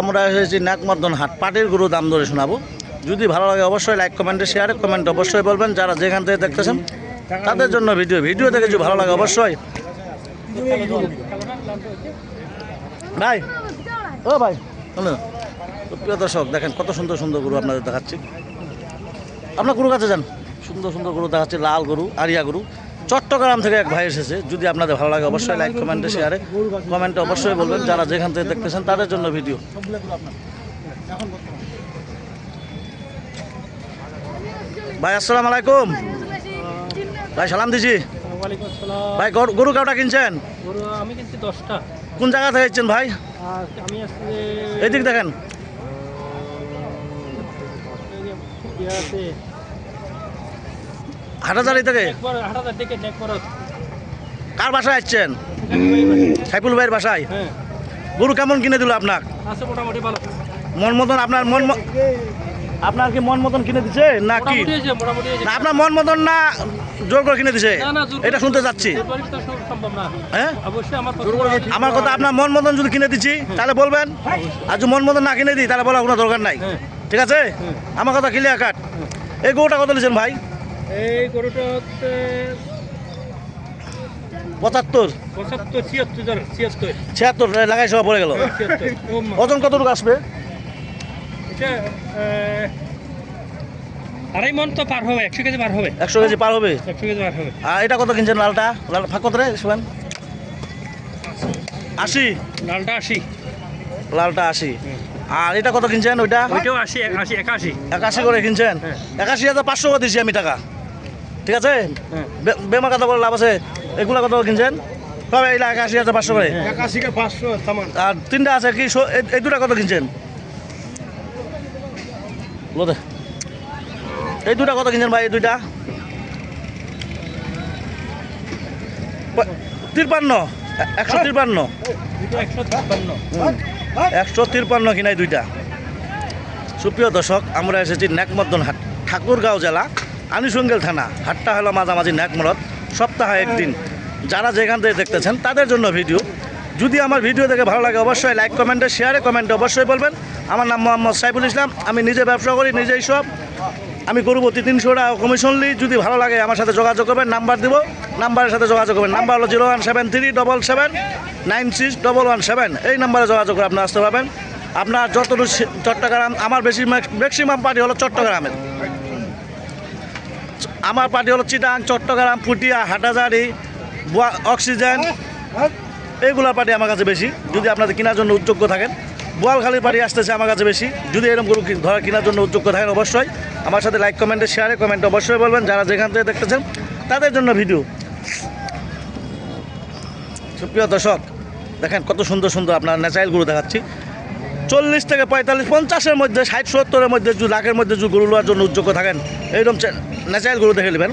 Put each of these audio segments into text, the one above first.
আমরা এসেছি নাকমর্দন হাট। পাটির গরু দাম ধরে শোনাবো। যদি ভালো লাগে অবশ্যই লাইক কমেন্টে শেয়ারে কমেন্ট অবশ্যই বলবেন। যারা যেখান থেকে দেখতেছেন, তাদের জন্য ভিডিও ভিডিও দেখে যদি ভালো লাগে অবশ্যই। ভাই, ও ভাই প্রিয় দর্শক, দেখেন কত সুন্দর সুন্দর গরু আপনাদের দেখাচ্ছি। আপনার গরু কাছে যান। সুন্দর সুন্দর গরু দেখাচ্ছি, লাল গরু, আরিয়া গরু। চট্টগ্রাম থেকে এক ভাই এসেছে। যদি আপনাদের ভালো লাগে অবশ্যই লাইক কমেন্টে শেয়ারে কমেন্টে অবশ্যই বলবেন যারা যেখান থেকে দেখতেছেন তাদের জন্য ভিডিও ভাই, আসসালাম আলাইকুম। ভাই, সালাম দিছি। ভাই, গরু- কাউটা কিনছেন? কোন জায়গা থেকে এসেছেন ভাই? এইদিক দেখেন। হাটাজারি থেকে? থেকে কার। বাসায় আসছেন? সাইফুল ভাইয়ের বাসায়? হ্যাঁ। গরু কেমন কিনে দিল আপনার? আছে মোটামুটি ভালো। মন মতন আপনার মন আপনার কি মন মতন কিনে দিছে না কি? আপনার মন মতন না জোর করে কিনে দিছে? এটা শুনতে যাচ্ছি। হ্যাঁ? আমার কথা আপনার মন মতন যদি কিনে দিচ্ছি তাহলে বলবেন? আর যদি মন মতন না কিনে দিই তাহলে বলার কোনো দরকার নাই। হ্যাঁ। ঠিক আছে? আমার কথা ক্লিয়ার কাট এই গরুটা কত নিয়েছেন ভাই? এই গরুটা হচ্ছে পঁচাত্তর। পঁচাত্তর ছিয়াত্তর ছিয়াত্তর। ছিয়াত্তর লাগাই সব পড়ে গেল। মা। ওজন কতটুকু আসবে? আড়াই মন তো পার হবে একশো কেজি পার হবে। একশো কেজি পার হবে? একশো কেজি পার হবে। আর এটা কত কিনছেন লালটা? লাল ফাঁক কত রে আশি। লালটা আশি। লালটা আশি। আর এটা কত কিনছেন ওইটা? ওইটাও আশি আশি একাশি। একাশি করে কিনছেন? হ্যাঁ। একাশি হাজার পাঁচশো করে দিচ্ছি আমি টাকা। ঠিক আছে? হ্যাঁ। বেমার কথা বলে লাভ আছে। এগুলা কত কিনছেন? কবে এইটা একাশি হাজার পাঁচশো করে। আর তিনটা আছে কি? এই- এই দুটা কত কিনছেন? লোদে এই দুটা কত কিনছেন ভাই এই দুইটা? তিরপান্ন। একশো তিরপান্ন। একশো ছাপ্পান্ন একশো তিরপান্ন কিনাই দুইটা। সুপ্রিয় দর্শক, আমরা এসেছি ন্যাকমর্দন হাট, ঠাকুরগাঁও জেলা, আনিসঙ্গেল থানা। হাটটা হলো মাঝামাঝি ন্যাকমরদ, সপ্তাহে একদিন। যারা যেখান থেকে দেখতেছেন, তাদের জন্য ভিডিও। যদি আমার ভিডিও দেখে ভালো লাগে, অবশ্যই লাইক কমেন্টে শেয়ারে কমেন্টে অবশ্যই বলবেন। আমার নাম মোহাম্মদ সাইফুল ইসলাম, আমি নিজে ব্যবসা করি, নিজেই সব। আমি করব তিনশো টাকা কমিশন লি যদি ভালো লাগে আমার সাথে যোগাযোগ করবেন নাম্বার দিব। নাম্বারের সাথে যোগাযোগ করবেন। নাম্বার হলো zero one seven three double seven nine six double one seven এই নাম্বারে যোগাযোগ করে আপনি আসতে পারবেন। আপনার যতটুকু চট্টগ্রাম আমার বেশি ম্যাক্সিমাম পার্টি হলো চট্টগ্রামের। আমার পার্টি হলো চিটাং চট্টগ্রাম পুটিয়া হাটাজারি বুয়া- অক্সিজেন। এইগুলা পার্টি আমার কাছে বেশি। যদি আপনাদের কেনার জন্য উদ্যোগ্য থাকেন। বোয়ালখালির পার্টি আসতেছে আমার কাছে বেশি। যদি এরকম গরু ধরা কেনার জন্য উদ্যোগ্য থাকেন অবশ্যই আমার সাথে লাইক কমেন্টে শেয়ারে কমেন্টে অবশ্যই বলবেন। যারা যেখান থেকে দেখতেছেন, তাদের জন্য ভিডিও সুপ্রিয় দর্শক, দেখেন কত সুন্দর সুন্দর আপনার ন্যাচারাল গরু দেখাচ্ছি। চল্লিশ থেকে পঁয়তাল্লিশ, পঞ্চাশের মধ্যে, ষাট, সত্তরের মধ্যে, যদি লাখের মধ্যে যদি গরু নেওয়ার জন্য উদ্যোগ্য থাকেন, এইরকম ন্যাচারাল গরু দেখে নেবেন।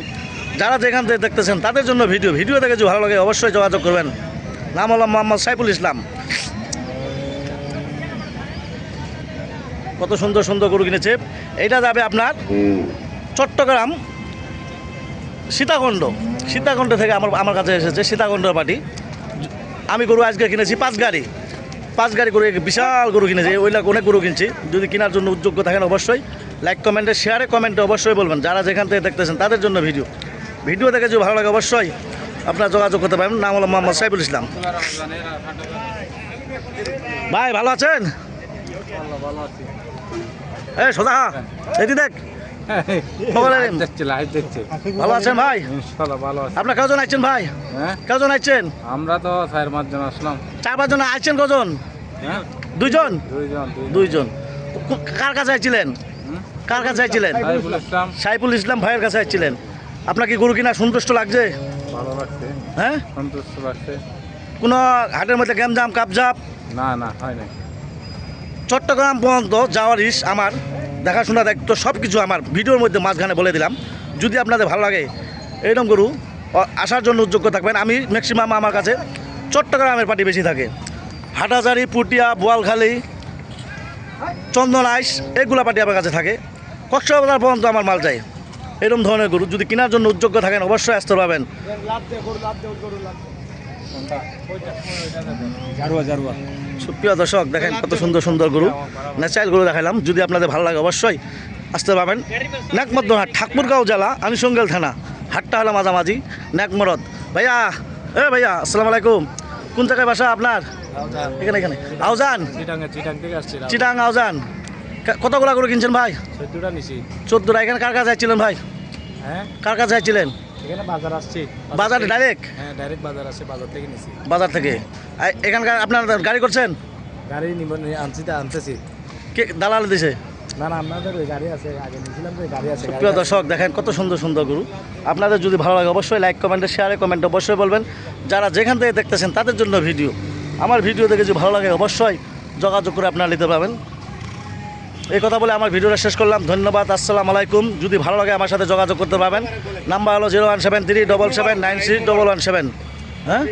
যারা যেখান থেকে দেখতেছেন, তাদের জন্য ভিডিও ভিডিও দেখে যদি ভালো লাগে, অবশ্যই যোগাযোগ করবেন। নাম হলো মোহাম্মদ সাইফুল ইসলাম। কত সুন্দর সুন্দর গরু কিনেছে। এটা যাবে আপনার চট্টগ্রাম সীতাকুণ্ড। সীতাকুণ্ড থেকে আমার আমার কাছে এসেছে সীতাকুণ্ড পার্টি আমি গরু আজকে কিনেছি পাঁচ গাড়ি। পাঁচ গাড়ি গরু এক বিশাল গরু কিনেছি ওইলা অনেক গরু কিনছি। যদি কেনার জন্য উদ্যোগ্য থাকেন অবশ্যই লাইক কমেন্টে শেয়ারে কমেন্টে অবশ্যই বলবেন। যারা যেখান থেকে দেখতেছেন তাদের জন্য ভিডিও ভিডিও দেখে যদি ভালো লাগে অবশ্যই আপনারা যোগাযোগ করতে পারেন। নাম হলো মোহাম্মদ সাইফুল ইসলাম। ভাই ভালো আছেন? এ সোজা। এদি দেখ। দেখছি ভালো আছেন ভাই? ভালো আছে। আপনার কজন আইছেন ভাই? হ্যাঁ? কজন আইছেন? আমরা তো চার পাঁচজন আসলাম। চার পাঁচজন আইছেন কজন? হ্যাঁ? দুইজন? দুইজন কার কাছে আইছিলেন? কার কাছে আইছিলেন? সাইফুল ইসলাম। ভাইয়ের কাছে আইছিলেন। আপনার কি গরু কিনা সন্তুষ্ট লাগছে? ভালো লাগছে। হ্যাঁ? সন্তুষ্ট লাগছে। কোনো হাটের মধ্যে গ্যামজাম কাপজাপ? না না হয় নাই। চট্টগ্রাম পর্যন্ত যাওয়ার ইস আমার, দেখাশোনা দায়িত্ব সব কিছু আমার ভিডিওর মধ্যে মাঝখানে বলে দিলাম। যদি আপনাদের ভালো লাগে এইরকম গরু আসার জন্য উদ্যোগ্য থাকবেন। আমি ম্যাক্সিমাম আমার কাছে চট্টগ্রামের পার্টি বেশি থাকে। হাটাজারি, পুটিয়া, বোয়ালখালী চন্দন আইস এগুলা পার্টি আমার কাছে থাকে। কক্সবাজার পর্যন্ত আমার মাল যায় এরকম ধরনের গরু, যদি কেনার জন্য উদ্যোগ্য থাকেন, অবশ্যই আসতে জারুয়া সুপ্রিয় দর্শক দেখেন কত সুন্দর সুন্দর গরু। ন্যাচারাল গরু দেখালাম যদি আপনাদের ভালো লাগে অবশ্যই আসতে পারবেন। ন্যাকমদ্দ হাট ঠাকুরগাঁও জেলা আনিসঙ্গেল থানা। হাটটা হলো মাঝামাঝি ন্যাকমরদ ভাইয়া এ ভাইয়া আসসালামু আলাইকুম। কোন জায়গায় বাসা আপনার? এখানে এখানে। আউজান চিটাং থেকে আউজান কতগুলা গরু কিনছেন ভাই? চোদ্দটা নিছি। চোদ্দোটা এখানে কার কাছে যাচ্ছিলেন ভাই? হ্যাঁ? কার কাছে যাচ্ছিলেন? এখানে বাজার আসছি। বাজারে ডাইরেক্ট হ্যাঁ ডাইরেক্ট বাজার আসছে বাজার থেকে নিছি। বাজার থেকে? এখানকার আপনার গাড়ি করছেন? গাড়ি নিব আনছি তা আনতেছি। কে দালাল দিছে? না না আপনাদের ওই গাড়ি আছে আগে নিয়েছিলাম তো গাড়ি আছে প্রিয় দর্শক দেখেন কত সুন্দর সুন্দর গরু। আপনাদের যদি ভালো লাগে অবশ্যই লাইক কমেন্টে শেয়ারে কমেন্টে অবশ্যই বলবেন। যারা যেখান থেকে দেখতেছেন তাদের জন্য ভিডিও আমার ভিডিও দেখে যদি ভালো লাগে অবশ্যই যোগাযোগ করে আপনারা নিতে পারবেন। এই কথা বলে আমার ভিডিওটা শেষ করলাম। ধন্যবাদ, আসসালাম আলাইকুম। যদি ভালো লাগে আমার সাথে যোগাযোগ করতে পারবেন। নাম্বার হলো zero one seven three double seven nine six double one seven. হ্যাঁ?